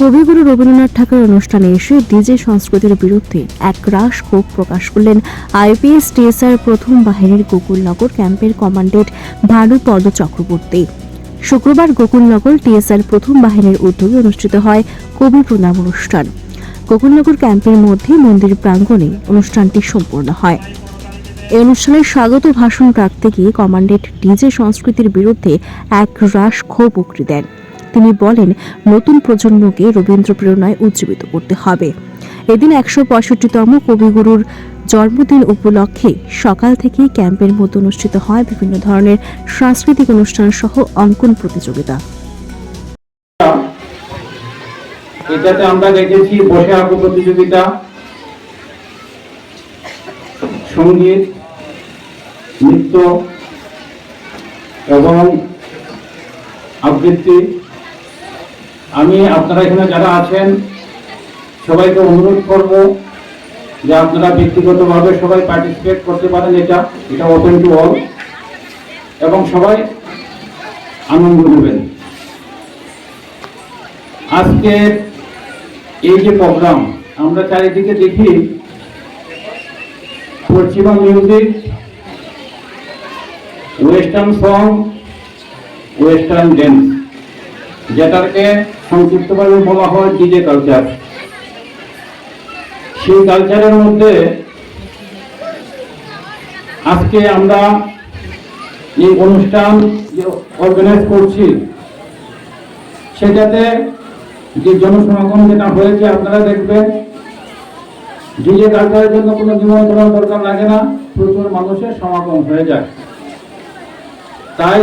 কবিগুরু রবীন্দ্রনাথ ঠাকুর অনুষ্ঠানে এসে ডিজে সংস্কৃতির বিরুদ্ধে এক রাস ক্ষোভ প্রকাশ করলেন আইপিএস টিএসআর প্রথম বাহিনীর গোকুলনগর ক্যাম্পের কমান্ডেন্ট ভানুপদ চক্রবর্তী। শুক্রবার গোকুলনগর টিএসআর প্রথম বাহিনীর উদ্যোগে অনুষ্ঠিত হয় কবি প্রণাম অনুষ্ঠান। গোকুলনগর ক্যাম্পের মধ্যে মন্দির প্রাঙ্গণে অনুষ্ঠানটি সম্পন্ন হয়। এই অনুষ্ঠানে স্বাগত ভাষণ রাখতে গিয়ে কমান্ডেন্ট ডিজে সংস্কৃতির বিরুদ্ধে এক রাস ক্ষোভ উকড়ে দেন। তিনি বলেন, নতুন প্রজন্মকে রবীন্দ্র প্রেরণায় উজ্জীবিত করতে হবে। এদিন একশো পঁয়ষট্টিতম কবিগুরুর জন্মদিন উপলক্ষে সকাল থেকেই ক্যাম্পের মধ্যে অনুষ্ঠিত হয় বিভিন্ন ধরনের সাংস্কৃতিক অনুষ্ঠান সহ অঙ্কন প্রতিযোগিতা। এটাতে আমরা দেখেছি বসে আঁকো প্রতিযোগিতা, সংগীত, নৃত্য এবং আবৃত্তি আমি, আপনারা এখানে যারা আছেন, সবাইকে অনুরোধ করব যে আপনারা ব্যক্তিগতভাবে সবাই পার্টিসিপেট করতে পারেন এটা। এটা ওপেন টু অল এবং সবাই আনন্দ নেবেন। আজকে এই যে প্রোগ্রাম আমরা চারিদিকে দেখি পশ্চিমা music western song western dance যেটাকে সংক্ষিপ্তভাবে বলা হয় ডিজে কালচার সেই কালচারের মধ্যে আজকে আমরা এই অনুষ্ঠান অর্গানাইজ করছি, সেটাতে যে জনসমাগম যেটা হয়েছে, আপনারা দেখবেন ডিজে কালচারের জন্য কোনো নিমন্ত্রণ দরকার লাগে না, প্রচুর মানুষের সমাগম হয়ে যায়। তাই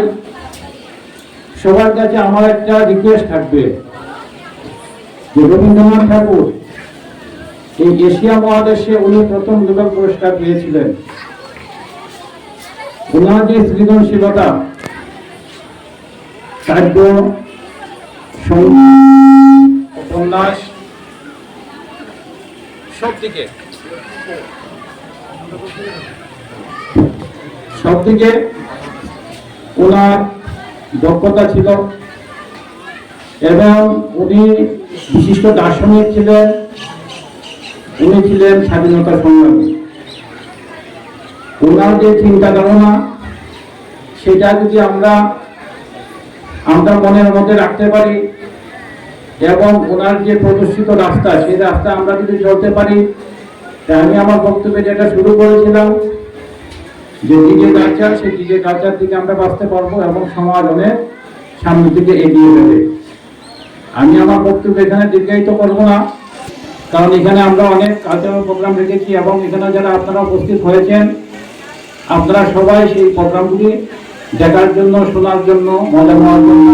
সবার কাছে আমার একটা রিকোয়েস্ট থাকবে। যে রবীন্দ্রনাথ ঠাকুর এই এশিয়া মহাদেশে উনি প্রথম নোবেল পুরস্কার পেয়েছিলেন। ওনার যে সৃজনশীলতা কাব্য উপন্যাস সব দিকে সব দিকে ওনার দক্ষতা ছিল। এবং উনি বিশিষ্ট দার্শনিক ছিলেন। উনি ছিলেন স্বাধীনতা সংগ্রামী। ওনার যে চিন্তা ধারণা সেটা যদি আমরা আমরা মনের মধ্যে রাখতে পারি, এবং ওনার যে প্রদর্শিত রাস্তা, সেই রাস্তা আমরা যদি চলতে পারি আমি আমার বক্তব্যে যেটা শুরু করেছিলাম যে ডিজে কালচার সেই ডিজে কালচার থেকে আমরা বাঁচতে পারব এবং সমাজ অনেক সামনের দিকে এগিয়ে যাবে। আমি আমার বক্তব্য এখানে দীর্ঘায়িত করব না, কারণ এখানে আমরা অনেক কালচারাল প্রোগ্রাম রেখেছি এবং এখানে যারা আপনারা উপস্থিত হয়েছেন, আপনারা সবাই সেই প্রোগ্রামগুলি দেখার জন্য, শোনার জন্য, মজা নেওয়ার জন্য